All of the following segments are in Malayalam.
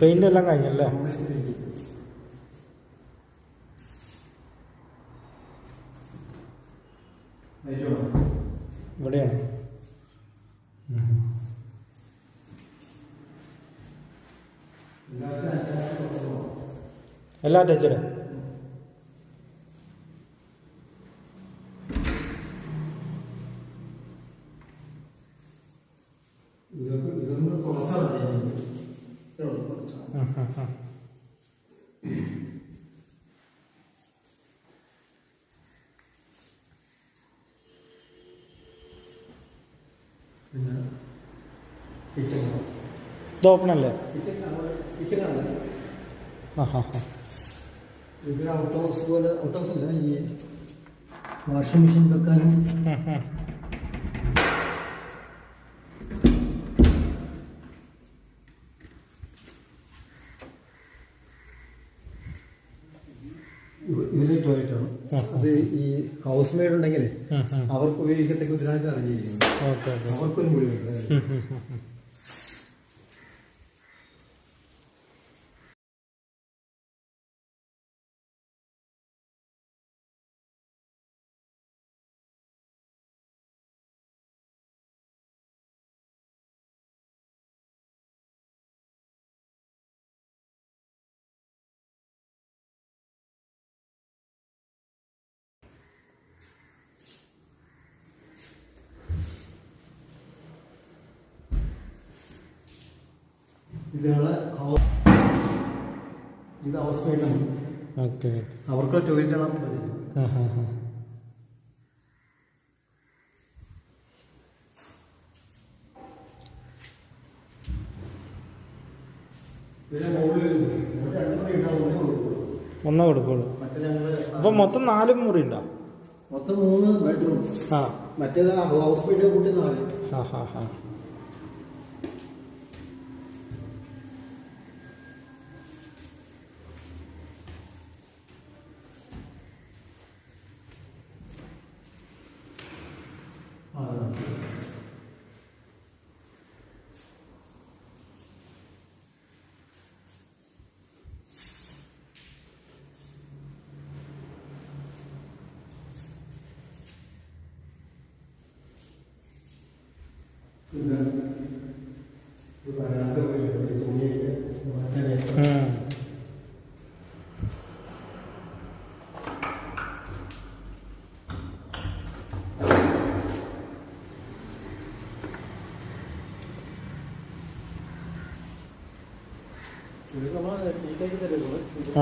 പെയിന്റ് എല്ലാം കഴിഞ്ഞല്ലേ? ഇവിടെയാണ്. എല്ലാ അറ്റാച്ചഡ്? ഇതൊക്കെ പിന്നെ കിച്ചൺ ഇത് ഓപ്പൺ അല്ലേ? കിച്ചൺ ആ ഹാ ഹാ. ഔട്ട് ഹൗസ് പോലെ ഔട്ട് ഹൗസ് അല്ല ഈ വാഷിംഗ് മെഷീൻ വെക്കാനും. ഇതിന് പോയിട്ടാണ് അത് ഈ ഹൗസ് മെയ്ഡ് ഉണ്ടെങ്കിൽ അവർക്ക് ഉപയോഗിക്കത്തക്ക ഇതിനായിട്ട് അറിഞ്ഞിരിക്കുന്നു അവർക്കൊരു കൂടി വേണം ഇതാണ് ഇത് ഹൗസ് മെയ്ഡ് ഓക്കെ അവർക്ക് ടോയ്ലറ്റ് ആണ് ആ ഹാ ഹാ പിന്നെ മുകളിൽ ഒരു മുറി. രണ്ട് മുറി ഉണ്ടാവും, ഒന്നേ കൊടുക്കുള്ളൂ. അപ്പൊ മൊത്തം നാല് മുറി ഉണ്ടോ? മൊത്തം മൂന്ന് ബെഡ്റൂം. ആ. മറ്റേത് ഹൗസ് ബെഡ് കൂട്ടി നാല്. ആ ഹാ ഹാ ആ, പിന്നെ ഒരു വരാന്ത പോലെ ഉണ്ട്. തുണിയൊക്കെ മാറ്റാനായിട്ട്. ഉം. ഇത് നമ്മൾ ടീക്കാക്കി തരുന്നത്. ഇത്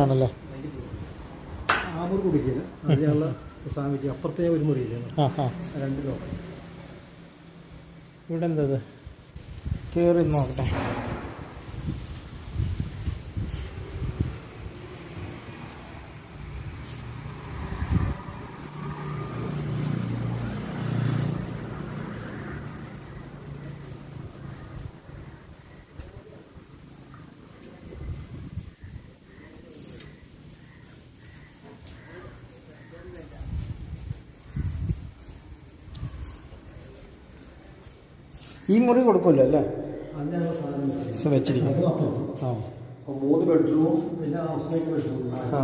ആണല്ലേ? ആമൂർ കുടിക്കില്ല അതിനുള്ള സ്വാമിക്ക് അപ്പുറത്തെ ഒരു മുറിയിലാണ്. ആ രണ്ട് ലോ ഇവിടെ എന്തത് കയറി നോക്കട്ടെ. ഈ മുറി കൊടുക്കില്ല അല്ലേ? വെച്ചിരിക്കും. ആ. മൂന്ന് ബെഡ്റൂം പിന്നെ ഹൗസ് ബെഡ്റൂം ആ.